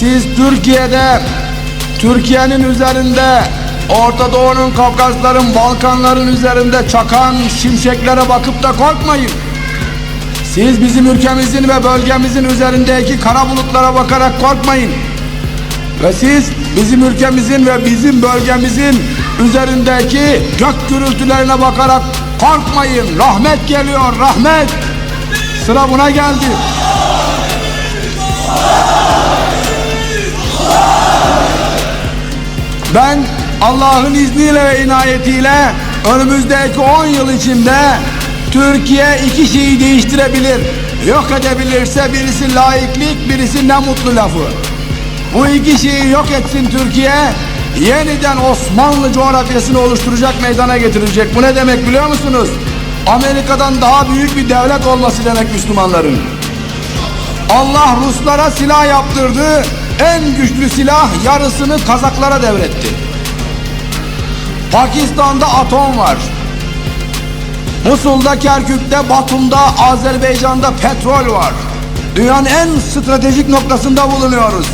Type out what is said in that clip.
siz Türkiye'de, Türkiye'nin üzerinde, Orta Doğu'nun, Kafkasların, Balkanların üzerinde çakan şimşeklere bakıp da korkmayın. Siz bizim ülkemizin ve bölgemizin üzerindeki kara bulutlara bakarak korkmayın. Ve siz bizim ülkemizin ve bizim bölgemizin üzerindeki gök gürültülerine bakarak korkmayın. Rahmet geliyor, rahmet. Sıra buna geldi. Ben Allah'ın izniyle ve inayetiyle önümüzdeki 10 yıl içinde Türkiye iki şeyi değiştirebilir. Yok edebilirse birisi laiklik, birisi ne mutlu lafı. Bu iki şeyi yok etsin Türkiye, yeniden Osmanlı coğrafyasını oluşturacak meydana getirecek. Bu ne demek biliyor musunuz? Amerika'dan daha büyük bir devlet olması demek Müslümanların. Allah Ruslara silah yaptırdı. En güçlü silah yarısını Kazaklara devretti. Pakistan'da atom var. Musul'da, Kerkük'te, Batum'da, Azerbaycan'da petrol var. Dünyanın en stratejik noktasında bulunuyoruz.